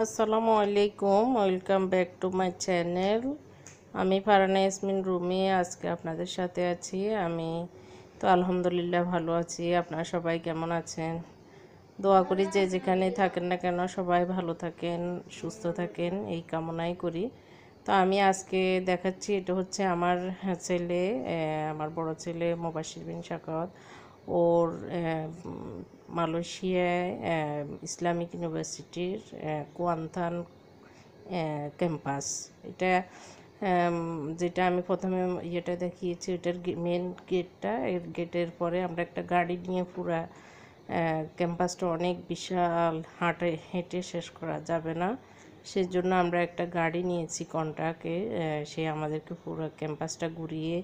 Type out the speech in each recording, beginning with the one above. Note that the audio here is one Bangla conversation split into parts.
আসসালামু আলাইকুম welcome back to my channel. আমি ফারানা ইয়াসমিন রুমি, আজকে আপনাদের সাথে আছি আমি। তো আলহামদুলিল্লাহ ভালো আছি, আপনারা সবাই কেমন আছেন? দোয়া করি যে যেখানে থাকেন না কেন সবাই ভালো থাকেন, সুস্থ থাকেন, এই কামনাই করি। তো আমি আজকে দেখাচ্ছি, এটা হচ্ছে আমার ছেলে আমার বড় ছেলে মোবাশির বিন শাকাওয়াত ওর মালয়েশিয়ায় ইসলামিক ইউনিভার্সিটির কোয়ান্থান ক্যাম্পাস। এটা যেটা আমি প্রথমে ইয়েটা দেখিয়েছি, ওটার মেন গেটটা এর গেটের পরে আমরা একটা গাড়ি নিয়ে পুরা ক্যাম্পাসটা অনেক বিশাল, হাঁটে, হেঁটে শেষ করা যাবে না। সেজন্য আমরা একটা গাড়ি নিয়েছি কন্ট্রাক্টে সে আমাদেরকে পুরো ক্যাম্পাসটা ঘুরিয়ে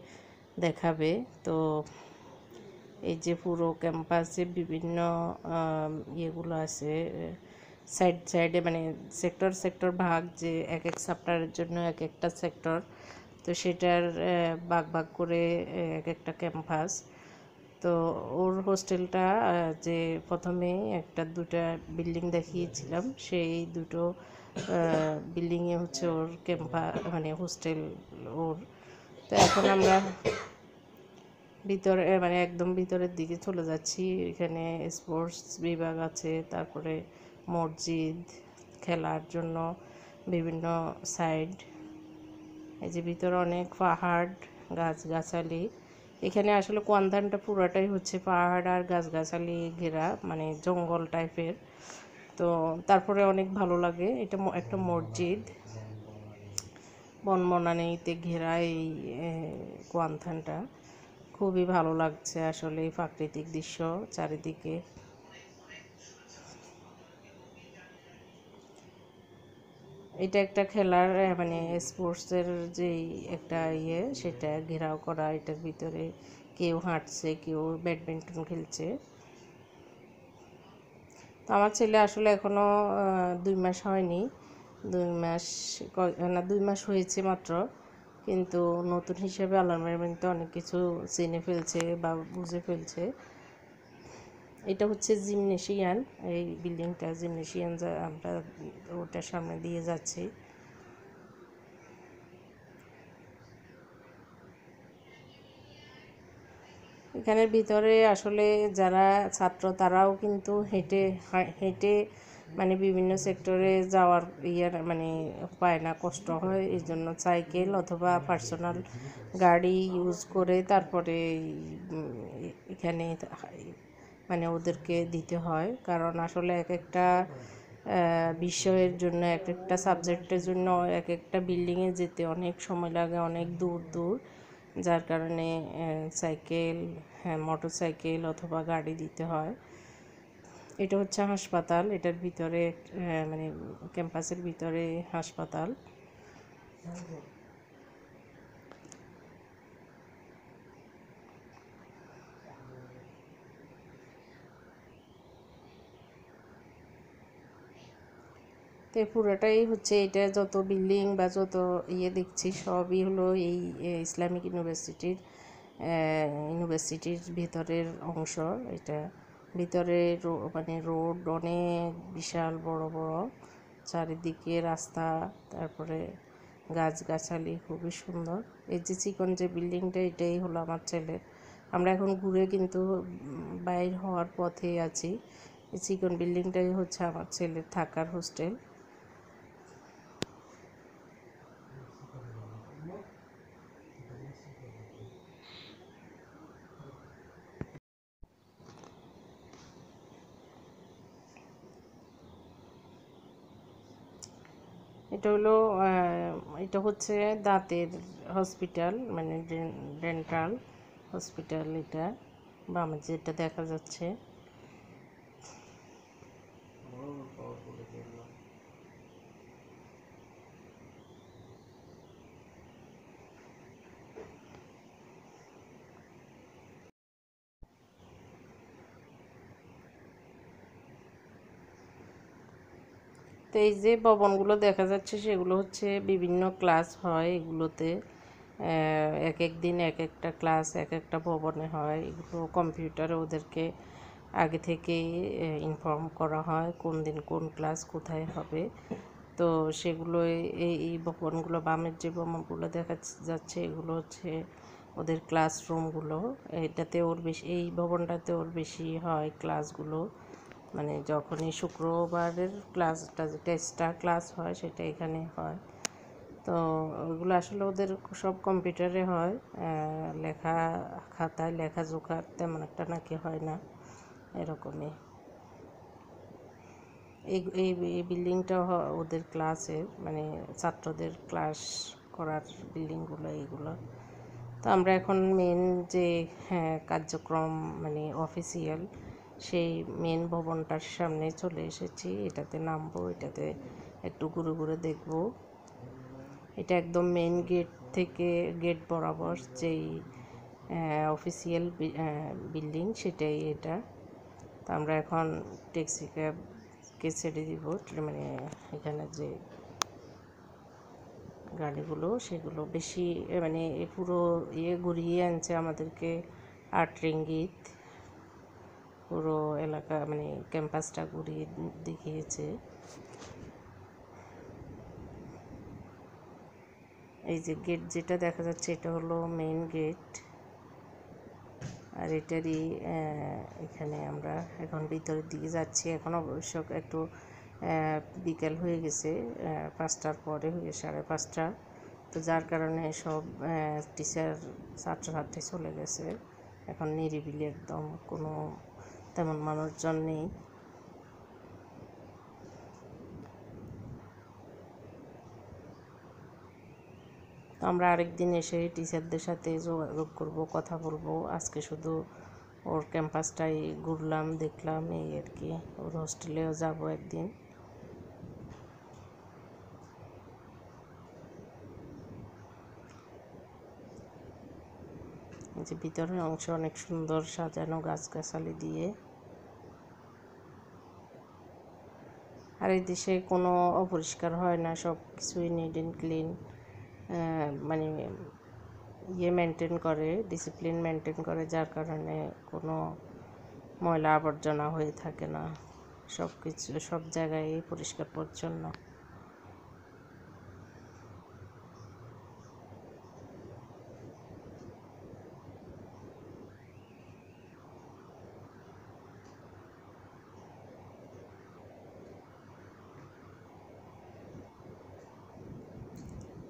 দেখাবে। তো এই যে পুরো ক্যাম্পাসে বিভিন্ন ইয়েগুলো আছে, সাইড সাইডে মানে সেক্টর সেক্টর ভাগ যে এক এক সাপ্টারের জন্য এক একটা সেক্টর, তো সেটার ভাগ ভাগ করে এক একটা ক্যাম্পাস। তো ওর হোস্টেলটা যে প্রথমে একটা দুটা বিল্ডিং দেখিয়েছিলাম, সেই দুটো বিল্ডিংয়ে হচ্ছে ওর ক্যাম্পা মানে হোস্টেল ওর। তো এখন আমরা ভিতরে মানে একদম ভিতরের দিকে চলে যাচ্ছি। এখানে স্পোর্টস বিভাগ আছে, তারপরে মসজিদ খেলার জন্য বিভিন্ন সাইড এই যে ভিতরে অনেক পাহাড়, গাছগাছালি। এখানে আসলে কোয়ান্ধানটা পুরোটাই হচ্ছে পাহাড় আর গাছগাছালি ঘেরা মানে জঙ্গল টাইপের। তো তারপরে অনেক ভালো লাগে, এটা একটা মসজিদ। বনবনানীতে ঘেরা এই কোয়ান্থানটা খুবই ভালো লাগছে আসলে এই প্রাকৃতিক দৃশ্য চারিদিকে। এটা একটা খেলার মানে স্পোর্টসের যেই একটা ইয়ে সেটা ঘেরাও করা, এটার ভিতরে কেউ হাঁটছে, কেউ ব্যাডমিন্টন খেলছে। তো আমার ছেলে আসলে এখনও দুই মাস হয়নি। দুই মাস না, দুই মাস হয়েছে মাত্র। কিন্তু নতুন হিসেবে মেহরবানিতে অনেক কিছু চিনে ফেলছে বা বুঝে ফেলছে। এটা হচ্ছে জিমনেশিয়ান এই বিল্ডিংটা জিমনেশিয়ান যা আমরা ওটার সামনে দিয়ে যাচ্ছি। এখানের ভিতরে আসলে যারা ছাত্র তারাও কিন্তু হেঁটে হেঁটে মানে বিভিন্ন সেক্টরে যাওয়ার ইয়ে মানে পায় না, কষ্ট হয়। এই জন্য সাইকেল অথবা পার্সোনাল গাড়ি ইউজ করে তারপরে এখানে মানে ওদেরকে দিতে হয়। কারণ আসলে এক একটা বিষয়ের জন্য এক একটা সাবজেক্টের জন্য এক একটা বিল্ডিংয়ে যেতে অনেক সময় লাগে, অনেক দূর দূর। যার কারণে সাইকেল হ্যাঁ মোটর সাইকেল অথবা গাড়ি দিতে হয়। এটা হচ্ছে হাসপাতাল, এটার ভিতরে মানে ক্যাম্পাসের ভিতরে হাসপাতাল। তো পুরোটাই হচ্ছে এটা যত বিল্ডিং বা যত ইয়ে দেখছি সবই হলো এই ইসলামিক ইউনিভার্সিটির ইউনিভার্সিটির ভিতরের অংশ এটা। ভিতরে মানে রোড অনেক বিশাল, বড় বড়। চারিদিকে রাস্তা, তারপরে গাছগাছালি, খুবই সুন্দর। এই যে চিকন যে বিল্ডিংটা, এটাই হলো আমার ছেলের। আমরা এখন ঘুরে কিন্তু বাইর হওয়ার পথে আছি। এই চিকন বিল্ডিংটাই হচ্ছে আমার ছেলের থাকার হোস্টেল। এটা হলো এটা হচ্ছে দাঁতের হসপিটাল মানে ডেন্টাল হসপিটাল এটা বামে যেটা দেখা যাচ্ছে। তো এই যে ভবনগুলো দেখা যাচ্ছে সেগুলো হচ্ছে বিভিন্ন ক্লাস হয় এগুলোতে। এক এক দিন এক একটা ক্লাস, এক একটা ভবনে হয়। এগুলো কম্পিউটারে ওদেরকে আগে থেকেই ইনফর্ম করা হয় কোন দিন কোন ক্লাস কোথায় হবে। তো সেগুলো এই এই ভবনগুলো, বামের যে ভবনগুলো দেখা যাচ্ছে এগুলো হচ্ছে ওদের ক্লাসরুমগুলো এটাতে ওর বেশি, এই ভবনটাতে ওর বেশি হয় ক্লাসগুলো মানে যখনই শুক্রবারের ক্লাসটা যেটা এক্সট্রা ক্লাস হয় সেটা এখানে হয়। তো ওগুলো আসলে ওদের সব কম্পিউটারে হয়। লেখা খাতায়, লেখা জোখা তেমন একটা নাকি হয় না, এরকমই। এই এই এই বিল্ডিংটা ওদের ক্লাসের মানে ছাত্রদের ক্লাস করার বিল্ডিংগুলো এইগুলো। তো আমরা এখন মেন যে হ্যাঁ কার্যক্রম মানে অফিসিয়াল সেই মেন ভবনটার সামনে চলে এসেছি। এটাতে নামবো, এটাতে একটু ঘুরে ঘুরে দেখব। এটা একদম মেন গেট থেকে গেট বরাবর যেই অফিসিয়াল বিল্ডিং সেটাই এটা। তো আমরা এখন ট্যাক্সি ক্যাবকে ছেড়ে দিব। মানে এখানে যে গাড়িগুলো, সেগুলো বেশি মানে পুরো ইয়ে ঘুরিয়ে আনছে আমাদেরকে আট রিঙ্গিত। পুরো এলাকা মানে ক্যাম্পাসটা ঘুরিয়ে দেখিয়েছে। এই যে গেট যেটা দেখা যাচ্ছে, এটা হলো মেইন গেট। আর এটারই এখানে আমরা এখন ভিতরের দিকে যাচ্ছি। এখন অবশ্য একটু বিকেল হয়ে গেছে পাঁচটার পরে হয়ে সাড়ে পাঁচটা। তো যার কারণে সব টিচার ছাত্রছাত্রী চলে গেছে। এখন নিরিবিলি একদম কোনো তেমন মানুষজন নেই। আমরা আরেকদিন এসে টিচারদের সাথে যোগাযোগ করব, কথা বলব। আজকে শুধু ওর ক্যাম্পাসটাই ঘুরলাম, দেখলাম, এই আর কি। ওর হোস্টেলেও যাব একদিন। যে ভিতরের অংশ অনেক সুন্দর সাজানো গাছগাছালি দিয়ে। আর এই দেশে কোনো অপরিষ্কার হয় না, সব কিছুই নিট অ্যান্ড ক্লিন মানে ইয়ে মেনটেন করে ডিসিপ্লিন মেনটেন করে, যার কারণে কোনো ময়লা আবর্জনা হয়ে থাকে না। সব কিছু, সব জায়গায় পরিষ্কার পরিচ্ছন্ন।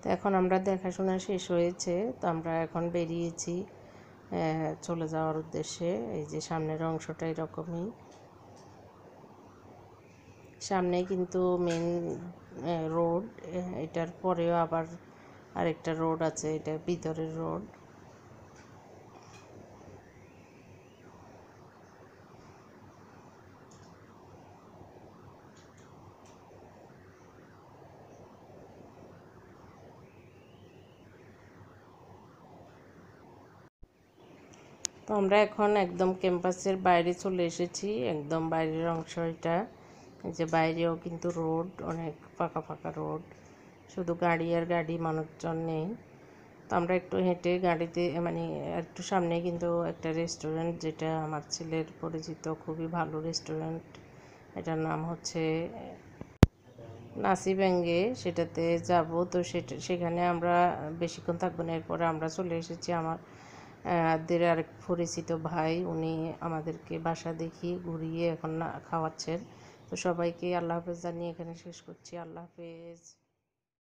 তো এখন আমরা দেখাশোনা শেষ হয়েছে, তো আমরা এখন বেরিয়েছি চলে যাওয়ার উদ্দেশ্যে। এই যে সামনের অংশটা এরকমই। সামনে কিন্তু মেন রোড এটার পরেও আবার আরেকটা রোড আছে, এটা ভিতরের রোড তো আমরা এখন একদম ক্যাম্পাসের বাইরে চলে এসেছি, একদম বাইরের অংশ এটা। যে বাইরেও কিন্তু রোড, অনেক ফাঁকা ফাঁকা রোড। শুধু গাড়ি আর গাড়ি, মানুষজন নেই। তো আমরা একটু হেঁটে গাড়িতে মানে একটু সামনে কিন্তু একটা রেস্টুরেন্ট যেটা আমার ছেলের পরিচিত, খুবই ভালো রেস্টুরেন্ট এটার নাম হচ্ছে নাসি ব্যাঙ্গে সেটাতে যাব। তো সেটা, সেখানে আমরা বেশিক্ষণ থাকব না। এরপরে আমরা চলে এসেছি আমার দের আরেক পরিচিত ভাই, উনি আমাদেরকে বাসা দেখিয়ে ঘুরিয়ে এখন খাওয়াচ্ছেন। তো সবাইকে আল্লাহ হাফেজ জানিয়ে এখানে শেষ করছি। আল্লাহ হাফেজ।